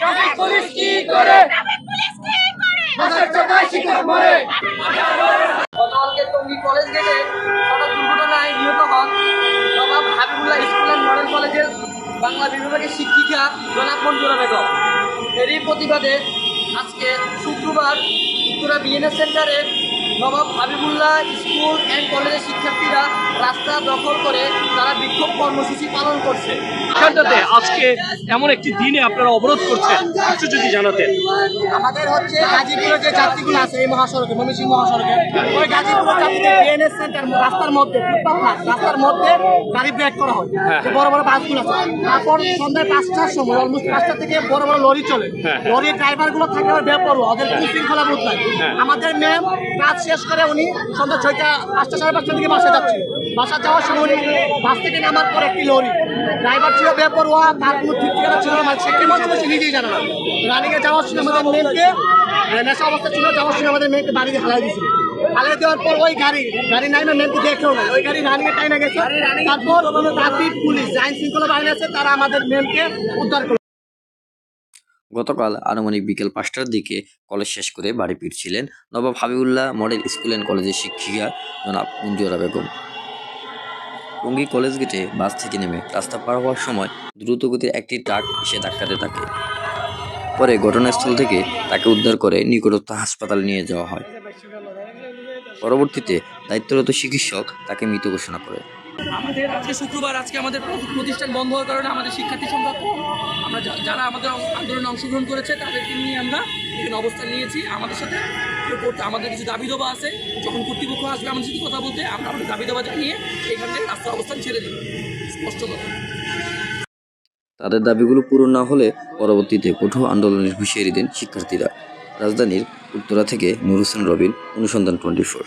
Traffic police কি করে traffic police কি করে? মাসের চোখে শিক্ষক মরে গতকালকে টঙ্গী কলেজ গেটে সড়ক দুর্ঘটনায় নিহত হন Nawab Habibullah school and model কলেজের বাংলা বিভাগের শিক্ষিকা জনাব মঞ্জুরা বেগম। এরই প্রতিবাদে আজকে শুক্রবার উত্তরা বিএনএস সেন্টারে নবাব হাবিবুল্লাহ স্কুল অ্যান্ড কলেজের শিক্ষার্থীরা রাস্তা দখল করে তারা বিক্ষোভ কর্মসূচি পালন করছে। এখানটাতে আজকে এমন একটি দিনে আপনারা অবরোধ করছেন একটু যদি জানাতেন। আমাদের হচ্ছে গাজীপুরের যে যাত্রীগুলো আছে এই মহাসড়কে ময়মনসিংহ মহাসড়কে ওই গাজীপুরের যাত্রীদের বিএনএস সেন্টার রাস্তার মধ্যে ফুটপাথ না, রাস্তার মধ্যে গাড়ি ব্রেক করা হয়। যে বড় বড় বাসগুলো আছে তারপর সন্ধ্যায় পাঁচটার সময় অলমোস্ট পাঁচটা থেকে বড় বড় লরি চলে। হ্যাঁ, হ্যাঁ। লরির ড্রাইভারগুলো থাকে ওর বেপরোয়া ওদের শৃঙ্খলা বোধ নাই। হ্যাঁ। আমাদের ম্যাম কাজ শেষ করে উনি সন্ধ্যা ছয়টা পাঁচটা সাড়ে পাঁচটার দিকে বাসা যাচ্ছে। বাসা যাওয়ার সময় উনি বাস থেকে নামার পর একটি লরি ড্রাইভার ছিল বেপরোয়া তার কোনো ঠিক ঠিকানা ছিল না সে কেমন ছিল সে নিজেই জানে না। যাওয়ার সময় আমাদের মেয়েকে নেশা অবস্থা ছিল যাওয়ার সময় আমাদের মেয়েকে বাড়িতে হালাই দিয়েছিল। হালাই দেওয়ার পর ওই গাড়ি গাড়ি নাই না মেয়েকে দেখেও না ওই গাড়ি টাইনা গেছে। তারপর ট্রাফিক পুলিশ আইন শৃঙ্খলা বাহিনী আছে তারা আমাদের মেমকে উদ্ধার করে গতকাল আনুমানিক বিকেল পাঁচটার দিকে কলেজ শেষ করে বাড়ি ফিরছিলেন Nawab Habibullah model school and কলেজের শিক্ষিকা জনাব মঞ্জুরা বেগম। টঙ্গী কলেজ গেটে বাস থেকে নেমে রাস্তা পার হওয়ার সময় দ্রুতগতির একটি ট্রাক এসে ধাক্কাতে থাকে। পরে ঘটনাস্থল থেকে তাকে উদ্ধার করে নিকটস্থ হাসপাতালে নিয়ে যাওয়া হয়। পরবর্তীতে দায়িত্বরত চিকিৎসক তাকে মৃত ঘোষণা করে। আমাদের আজকে শুক্রবার, আজকে আমাদের প্রতিষ্ঠান বন্ধ হওয়ার কারণে আমাদের শিক্ষার্থী সংখ্যা কম। আমরা যারা আমাদের আন্দোলনে অংশগ্রহণ করেছে, তাদেরকে নিয়ে আমরা এখানে অবস্থান নিয়েছি। আমাদের সাথে করতে আমাদের কিছু দাবি দেওয়া আছে। যখন কর্তৃপক্ষ আসবে আমাদের সাথে কথা বলতে, আমরা আমাদের দাবি দেওয়া জানিয়ে এখান থেকে রাস্তার অবস্থান ছেড়ে দেব। স্পষ্ট কথা। তাদের দাবিগুলো পূরণ না হলে পরবর্তীতে কঠোর আন্দোলনের হুঁশিয়ারি দেন শিক্ষার্থীরা। রাজধানীর উত্তরা থেকে নুর হোসেন রবিন, অনুসন্ধান টোয়েন্টি ফোর।